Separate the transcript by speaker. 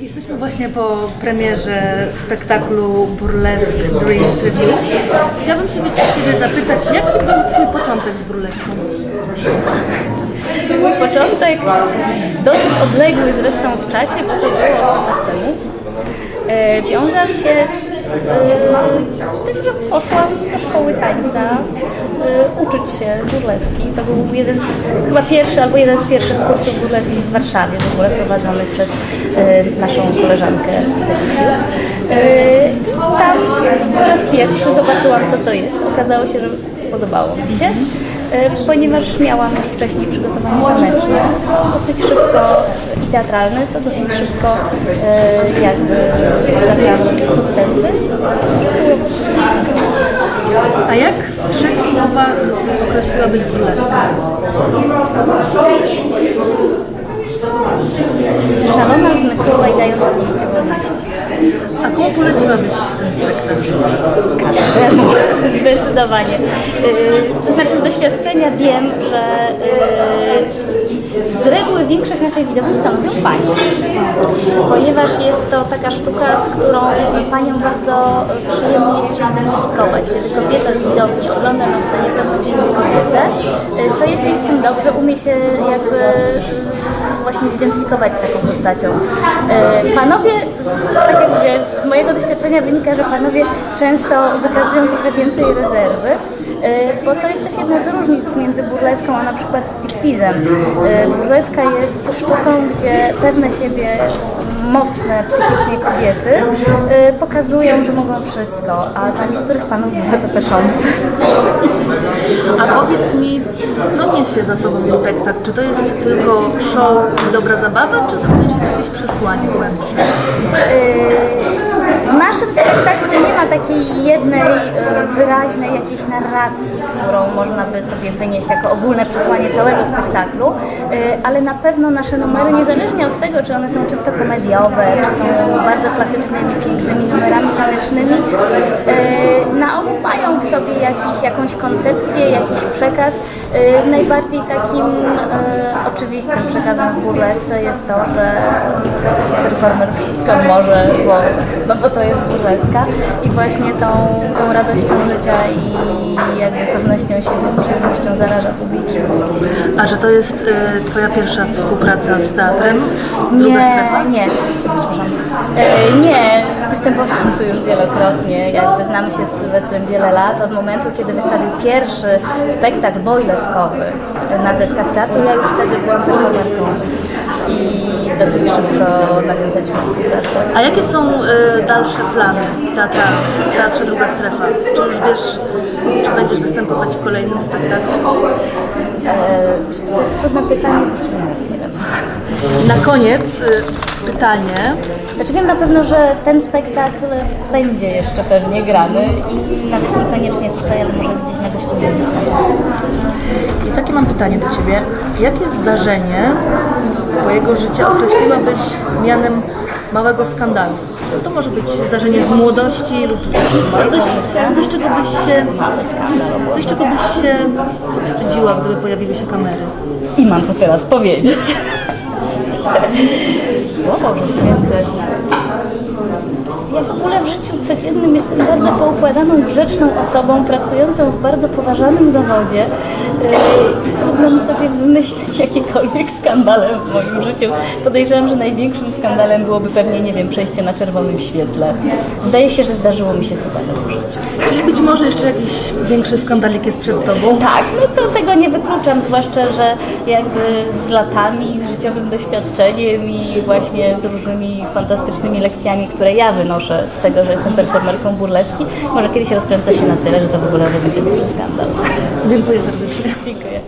Speaker 1: Jesteśmy właśnie po premierze spektaklu Burlesque Dreams Review. Chciałabym się Ciebie zapytać, jak był Twój początek z burleską?
Speaker 2: Mój początek, dosyć odległy zresztą w czasie, bo to było 8 lat temu, e, wiązał się z poszłam do szkoły tańca e, uczyć się burleski. To był jeden chyba pierwszy albo jeden z pierwszych kursów burleski w Warszawie, w ogóle prowadzony przez e, naszą koleżankę. E, Tam po raz pierwszy zobaczyłam, co to jest. Okazało się, że spodobało mi się. E, ponieważ miałam już wcześniej przygotowanie taneczne, dosyć szybko i teatralne, to dosyć szybko e, jakby robić postępy.
Speaker 1: A jak w trzech słowach określiłabyś burleskę?
Speaker 2: Szalona, zmysłowa i dająca Każdemu, zdecydowanie. Yy, To znaczy z doświadczenia wiem, że yy, z reguły większość naszej widowni stanowią panie, ponieważ jest to taka sztuka, z którą paniom bardzo przyjemnie jest się identyfikować. Kiedy kobieta z widowni ogląda na scenie pewną siebie kobietę, to jest jej z tym dobrze, umie się jakby właśnie zidentyfikować z taką postacią. Yy, Panowie, tak jak mówię, z mojego doświadczenia wynika, że panowie często wykazują trochę więcej rezerwy, bo to jest też jedna z różnic między burleską a na przykład striptizem. Yy, Burleska jest sztuką, gdzie pewne siebie mocne psychicznie kobiety yy, pokazują, że mogą wszystko, a dla niektórych panów bywa to peszące.
Speaker 1: A powiedz mi, co niesie za sobą spektakl? Czy to jest tylko show i dobra zabawa, czy to również jest jakieś przesłanie głębsze?
Speaker 2: W naszym spektaklu nie ma takiej jednej yy, wyraźnej jakiejś narracji, którą można by sobie wynieść jako ogólne przesłanie całego spektaklu, yy, ale na pewno nasze numery, niezależnie od tego, czy one są czysto komediowe, czy są bardzo klasycznymi, pięknymi numerami tanecznymi, yy, na ogół mają w sobie jakiś, jakąś koncepcję, jakiś przekaz. Najbardziej takim oczywistym przekazem w burlesce jest to, że performer wszystko może, bo, no bo to jest burleska i właśnie tą, tą radością życia i jakby pewnością siebie z przyjemnością zaraża publiczność.
Speaker 1: A że to jest y, Twoja pierwsza współpraca z teatrem? Druga strefa?
Speaker 2: Nie, nie, przepraszam. Nie, występowałam tu już wielokrotnie, jakby znamy się z Sylwestrem wiele lat, od momentu, kiedy wystawił pierwszy spektakl bojleskowy na deskach teatru, ja już wtedy byłam performerką i dosyć szybko nawiązaliśmy współpracę.
Speaker 1: A jakie są y, dalsze plany teatra, w Teatrze Druga Strefa? Czy już wiesz, będziesz występować w kolejnym spektaklu?
Speaker 2: E, to jest trudne pytanie, nie wiem.
Speaker 1: Na koniec y, pytanie.
Speaker 2: Znaczy wiem na pewno, że ten spektakl będzie jeszcze pewnie grany i nawet niekoniecznie tutaj, ale może gdzieś na gościnnym występie.
Speaker 1: I takie mam pytanie do Ciebie. Jakie zdarzenie z Twojego życia określiłabyś mianem małego skandalu? To może być zdarzenie z młodości lub z dzieciństwa, coś, coś czego byś się, coś czego byś się wstydziła, gdyby pojawiły się kamery.
Speaker 2: I mam to teraz powiedzieć. O Boże Święty. W ogóle w życiu codziennym jestem bardzo poukładaną, grzeczną osobą, pracującą w bardzo poważanym zawodzie. Yy, I trudno mi sobie wymyślić jakiekolwiek skandale w moim życiu. Podejrzewam, że największym skandalem byłoby pewnie, nie wiem, przejście na czerwonym świetle. Zdaje się, że zdarzyło mi się chyba raz w życiu.
Speaker 1: Czyli być może jeszcze jakiś większy skandalik jest przed Tobą.
Speaker 2: Tak, no to tego nie wykluczam, zwłaszcza, że jakby z latami, z życiowym doświadczeniem i właśnie z różnymi fantastycznymi lekcjami, które ja wynoszę z tego, że jestem performerką burleski, może kiedyś rozkręcę się na tyle, że to w ogóle będzie duży skandal.
Speaker 1: Dziękuję serdecznie.
Speaker 2: Dziękuję.